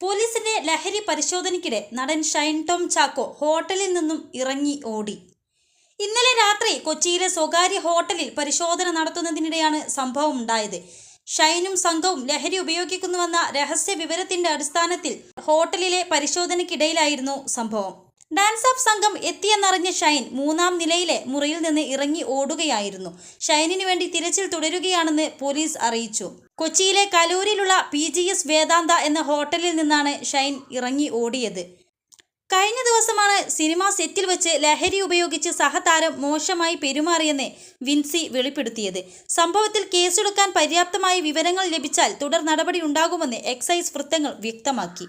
പോലീസിന്റെ ലഹരി പരിശോധനയ്ക്കിടെ നടൻ ഷൈൻ ടോം ചാക്കോ ഹോട്ടലിൽ നിന്നും ഇറങ്ങി ഓടി. ഇന്നലെ രാത്രി കൊച്ചിയിലെ സ്വകാര്യ ഹോട്ടലിൽ പരിശോധന നടത്തുന്നതിനിടെയാണ് സംഭവം ഉണ്ടായത്. ഷൈനും സംഘവും ലഹരി ഉപയോഗിക്കുന്നുവെന്ന രഹസ്യ വിവരത്തിന്റെ അടിസ്ഥാനത്തിൽ ഹോട്ടലിലെ പരിശോധനയ്ക്കിടയിലായിരുന്നു സംഭവം. ഡാൻസ് ഓഫ് സംഘം എത്തിയെന്നറിഞ്ഞ ഷൈൻ മൂന്നാം നിലയിലെ മുറിയിൽ നിന്ന് ഇറങ്ങി ഓടുകയായിരുന്നു. ഷൈനിനു വേണ്ടി തിരച്ചിൽ തുടരുകയാണെന്ന് പോലീസ് അറിയിച്ചു. കൊച്ചിയിലെ കലൂരിലുള്ള പി ജി എസ് വേദാന്ത എന്ന ഹോട്ടലിൽ നിന്നാണ് ഷൈൻ ഇറങ്ങി ഓടിയത്. കഴിഞ്ഞ ദിവസമാണ് സിനിമാ സെറ്റിൽ വെച്ച് ലഹരി ഉപയോഗിച്ച് സഹതാരം മോശമായി പെരുമാറിയെന്ന് വിൻസി വെളിപ്പെടുത്തിയത്. സംഭവത്തിൽ കേസെടുക്കാൻ പര്യാപ്തമായ വിവരങ്ങൾ ലഭിച്ചാൽ തുടർ നടപടി ഉണ്ടാകുമെന്ന് എക്സൈസ് വൃത്തങ്ങൾ വ്യക്തമാക്കി.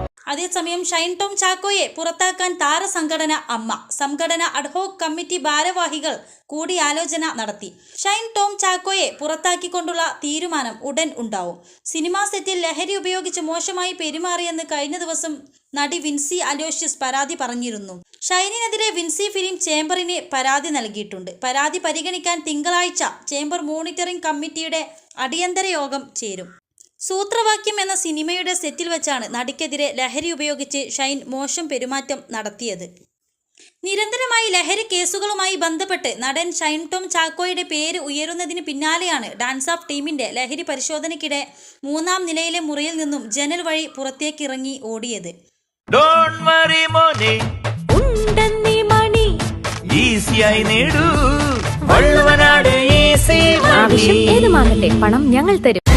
അതേസമയം ഷൈൻ ടോം ചാക്കോയെ പുറത്താക്കാൻ താരസംഘടന അമ്മ സംഘടന അഡ്ഹോക് കമ്മിറ്റി ഭാരവാഹികൾ കൂടിയാലോചന നടത്തി. ഷൈൻ ടോം ചാക്കോയെ പുറത്താക്കിക്കൊണ്ടുള്ള തീരുമാനം ഉടൻ ഉണ്ടാവും. സിനിമാ സെറ്റിൽ ലഹരി ഉപയോഗിച്ച് മോശമായി പെരുമാറിയെന്ന് കഴിഞ്ഞ ദിവസം നടി വിൻസി അലോഷ്യസ് പരാതി പറഞ്ഞിരുന്നു. ഷൈനിനെതിരെ വിൻസി ഫിലിം ചേംബറിന് പരാതി നൽകിയിട്ടുണ്ട്. പരാതി പരിഗണിക്കാൻ തിങ്കളാഴ്ച ചേംബർ മോണിറ്ററിംഗ് കമ്മിറ്റിയുടെ അടിയന്തര യോഗം ചേരും. സൂത്രവാക്യം എന്ന സിനിമയുടെ സെറ്റിൽ വെച്ചാണ് നടിക്കെതിരെ ലഹരി ഉപയോഗിച്ച് ഷൈൻ മോശം പെരുമാറ്റം നടത്തിയത്. നിരന്തരമായി ലഹരി കേസുകളുമായി ബന്ധപ്പെട്ട് നടൻ ഷൈൻ ടോം ചാക്കോയുടെ പേര് ഉയരുന്നതിന് പിന്നാലെയാണ് ഡാൻസ് ഓഫ് ടീമിന്റെ ലഹരി പരിശോധനയ്ക്കിടെ മൂന്നാം നിലയിലെ മുറിയിൽ നിന്നും ജനൽ വഴി പുറത്തേക്ക് ഇറങ്ങി ഓടിയത്. ഡോൺ വറി മോനെ. ഉണ്ടെന്നീ മണി. ഈസിയായി നേടൂ. വള്ളുവനാട് ഈസി ആവശ്യം ഏതുമാകട്ടെ പണം ഞങ്ങൾ തരും.